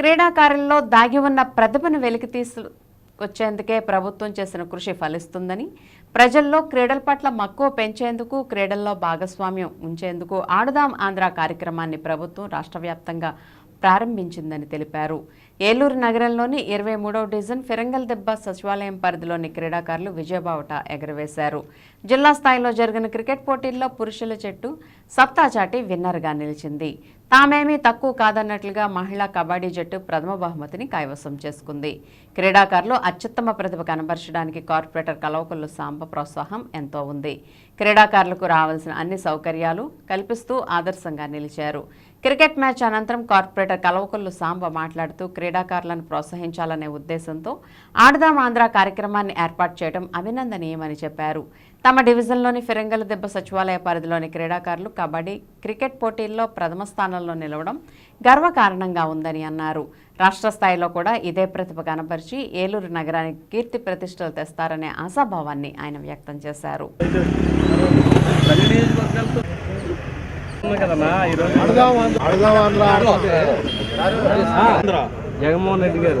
క్రీడాకారుల్లో దాగి ఉన్న ప్రతిభను వెలికితీసు వచ్చేందుకే ప్రభుత్వం చేసిన కృషి ఫలిస్తుందని ప్రజల్లో క్రీడల పట్ల మక్కువ పెంచేందుకు క్రీడల్లో భాగస్వామ్యం ఉంచేందుకు ఆడుదాం ఆంధ్ర కార్యక్రమాన్ని ప్రభుత్వం రాష్ట్ర వ్యాప్తంగా ప్రారంభించిందని తెలిపారు. ఏలూరు నగరంలోని ఇరవై మూడవ డివిజన్ ఫిరంగల్ దెబ్బ సచివాలయం పరిధిలోని క్రీడాకారులు విజయబావుట ఎగరవేశారు. జిల్లా స్థాయిలో జరిగిన క్రికెట్ పోటీల్లో పురుషుల జట్టు సత్తా చాటి విన్నర్గా నిలిచింది. తామేమీ తక్కువ కాదన్నట్లుగా మహిళా కబడ్డీ జట్టు ప్రథమ బహుమతిని కైవసం చేసుకుంది. క్రీడాకారులు అత్యుత్తమ ప్రతిభ కనబరచడానికి కార్పొరేటర్ కలవకుల్లు సాంబ ప్రోత్సాహం ఎంతో ఉంది. క్రీడాకారులకు రావాల్సిన అన్ని సౌకర్యాలు కల్పిస్తూ ఆదర్శంగా నిలిచారు. క్రికెట్ మ్యాచ్ అనంతరం కార్పొరేటర్ కలవకుల్లు సాంబ మాట్లాడుతూ క్రీడాకారులను ప్రోత్సహించాలనే ఉద్దేశంతో ఆడదాం ఆంధ్ర కార్యక్రమాన్ని ఏర్పాటు చేయడం అభినందనీయమని చెప్పారు. తమ డివిజన్లోని ఫిరంగల దెబ్బ సచివాలయ పరిధిలోని క్రీడాకారులు కబడ్డీ క్రికెట్ పోటీల్లో ప్రథమ స్థానంలో నిలవడం గర్వకారణంగా ఉందని అన్నారు. రాష్ట్ర స్థాయిలో కూడా ఇదే ప్రతిభ కనబరిచి ఏలూరు నగరానికి కీర్తి ప్రతిష్టలు తెస్తారనే ఆశాభావాన్ని ఆయన వ్యక్తం చేశారు. జగన్మోహన్ రెడ్డి గారు.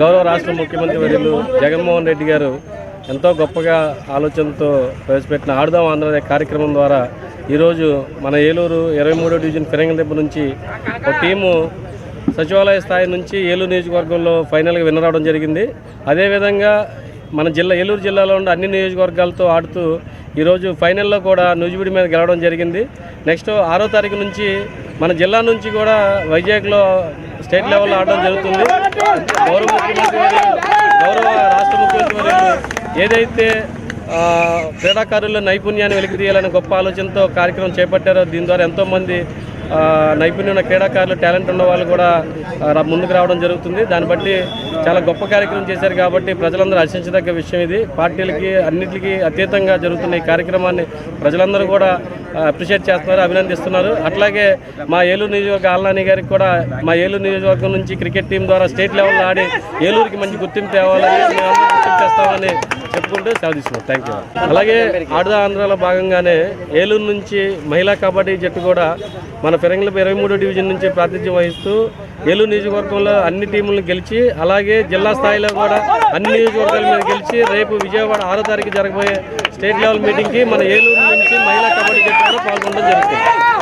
గౌరవ రాష్ట్ర ముఖ్యమంత్రి వర్యులు జగన్మోహన్ రెడ్డి గారు ఎంతో గొప్పగా ఆలోచనతో ప్రవేశపెట్టిన ఆడుదాం ఆంధ్ర అనే కార్యక్రమం ద్వారా ఈరోజు మన ఏలూరు ఇరవై మూడో డివిజన్ ఫిరంగదెబ్బ నుంచి ఒక టీము సచివాలయ స్థాయి నుంచి ఏలూరు నియోజకవర్గంలో ఫైనల్గా విన్ రావడం జరిగింది. అదేవిధంగా మన జిల్లా ఏలూరు జిల్లాలో ఉన్న అన్ని నియోజకవర్గాలతో ఆడుతూ ఈరోజు ఫైనల్లో కూడా నూజివీడి మీద గెలవడం జరిగింది. నెక్స్ట్ ఆరో తారీఖు నుంచి మన జిల్లా నుంచి కూడా వైజాగ్లో స్టేట్ లెవెల్లో ఆడడం జరుగుతుంది. గౌరవ ముఖ్యమంత్రి గౌరవ రాష్ట్ర ముఖ్యమంత్రి ఏదైతే ఆ, క్రీడాకారుల నైపుణ్యాన్ని వెలికితీయాలనే గొప్ప ఆలోచనతో కార్యక్రమం చేపట్టారో దీని ద్వారా ఎంతోమంది నైపుణ్యం ఉన్న క్రీడాకారులు టాలెంట్ ఉన్న వాళ్ళు కూడా ముందుకు రావడం జరుగుతుంది. దాన్ని బట్టి చాలా గొప్ప కార్యక్రమం చేశారు కాబట్టి ప్రజలందరూ హర్షించదగ్గ విషయం ఇది. పార్టీలకి అన్నిటికీ అతీతంగా జరుగుతున్న ఈ కార్యక్రమాన్ని ప్రజలందరూ కూడా అప్రిషియేట్ చేస్తున్నారు అభినందిస్తున్నారు. అట్లాగే మా ఏలూరు నియోజకవర్గ ఆల్నాని గారికి కూడా మా ఏలూరు నియోజకవర్గం నుంచి క్రికెట్ టీం ద్వారా స్టేట్ లెవెల్లో ఆడి ఏలూరుకి మంచి గుర్తింపు తేవాలని గుర్తింపు చేస్తామని చెప్పుకుంటూ సాధిస్తున్నాం తీసుకున్నాం థ్యాంక్ యూ అలాగే ఆడదా ఆంధ్రాలో భాగంగానే ఏలూరు నుంచి మహిళా కబడ్డీ జట్టు కూడా మన ఫిరంగిల ఇరవై మూడో డివిజన్ నుంచి ప్రాతినిధ్యం వహిస్తూ ఏలూరు నియోజకవర్గంలో అన్ని టీములను గెలిచి అలాగే జిల్లా స్థాయిలో కూడా అన్ని నియోజకవర్గాల మీద గెలిచి రేపు విజయవాడ ఆరో తారీఖు జరగబోయే స్టేట్ లెవెల్ మీటింగ్కి మన ఏలూరు నుంచి మహిళా కబడ్డీ జట్టు కూడా పాల్గొనడం జరుగుతుంది.